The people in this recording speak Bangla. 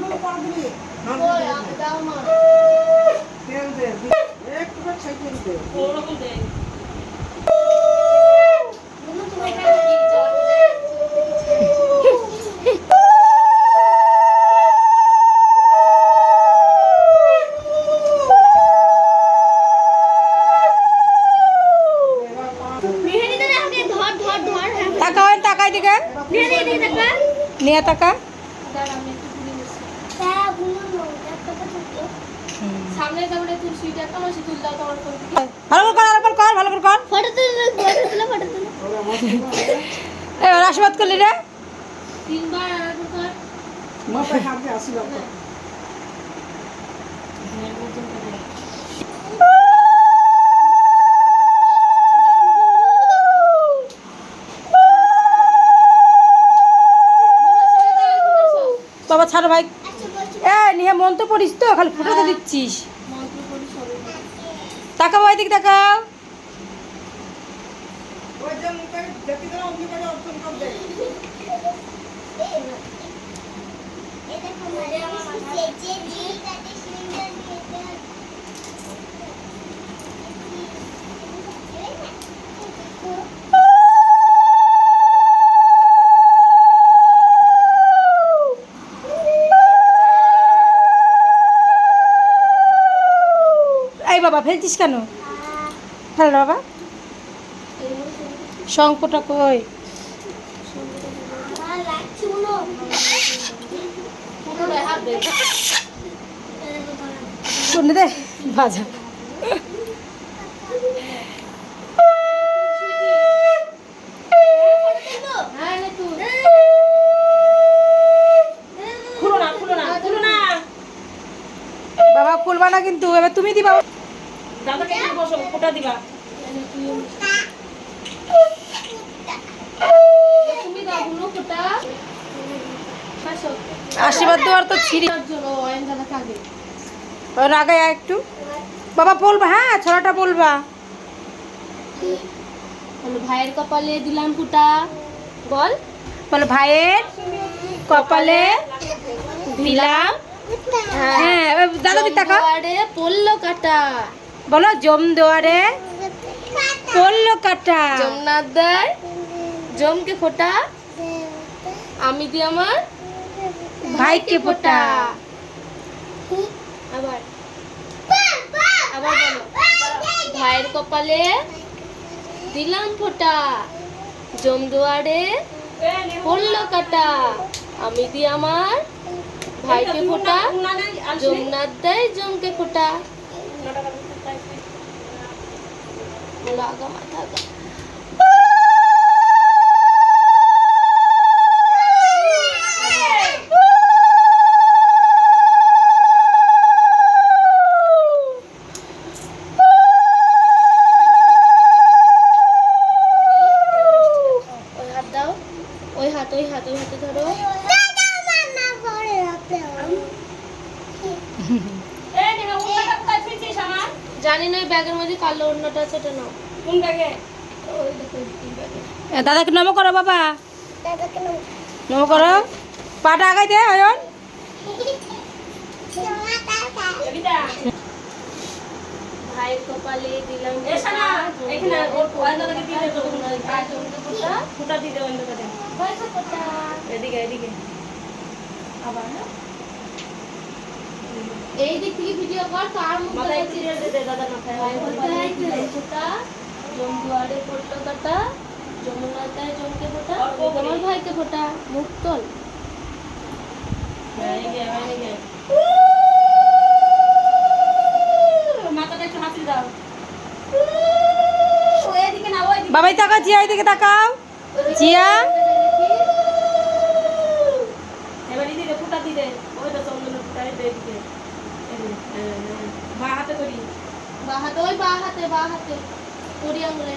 নামগুলো পড়া দিকে নিয়ে তাকা। মাসি তুল দাও তোমার ফোন ভালো করে কর আরেকবার কর ভালো করে কর। ফটো তুলে ফটো তুলে ফটো তুলে এবার আশীর্বাদ করলি রে। তিনবার বাবা ছাড় ভাই। এ নিয়ে মন তো পড়িস তো খালি ফুটাতে দিচ্ছিস করি সবাই তাকাও এদিকে তাকাও। এই দেখো ম্যাডাম আমার সেজে দিয়ে কাটে সিলিন্ডার দিয়ে এই বাবা ফেলছিস কেন? ফেল বাবা। শঙ্কটা কই? বাবা খুলবা না কিন্তু এবার তুমি দিবা। দাদাকে একটু বসো দিবা। আশীর্বাদ দেওয়ার তো ছিঁড়ি আগে। একটু। বাবা বলবা হ্যাঁ ছড়াটা বলবা। ভাইয়ের কপালে দিলাম ফুটা। বল। বলো ভাইয়ের কপালে দিলাম। হ্যাঁ এবার দাদা দিক তাকা পড়ল কাটা। বলো জম দেওয়ারে পড়ল কাটা। জমনাথ দেয় জমকে ফোটা আমি দি আমার ভাইকে ফোটা। আবার। আবার বলো। ভাইয়ের কপালে দিলাম ফোটা। জম জমদুয়ারে পড়ল কাটা। আমি দি আমার ভাইকে ফোটা। জমনাথ দেয় জমকে ফোটা। বলো আগা মাথা ওই হাত ওই হাত হাতে ধরো জানি না ওই ব্যাগের মধ্যে কালো অন্যটা এটা নাও। দাদাকে নম করো বাবা। নম করো। পাটা আগাই দে অয়ন। ভাইয়ের কপালে দিলাম আর এদিকে এদিকে। আবার এই দিক থেকে ভিডিও কর মুখ দে দে দাদা মাথায়। জমদুয়ারে পড়ল কাটা যমুনাতায় জমকে ফোটা তোমার ভাইকে ফোটা মুখ তোল। বাবাই তাকাও জিয়া এদিকে তাকাও। জিয়া? এবার দিদি ফুটা দিদে ওই তো চন্দন ফুটা এদিকে। বা হাতে করি। বা হাতে ওই বা হাতে বা হাতে। করি আঙুলে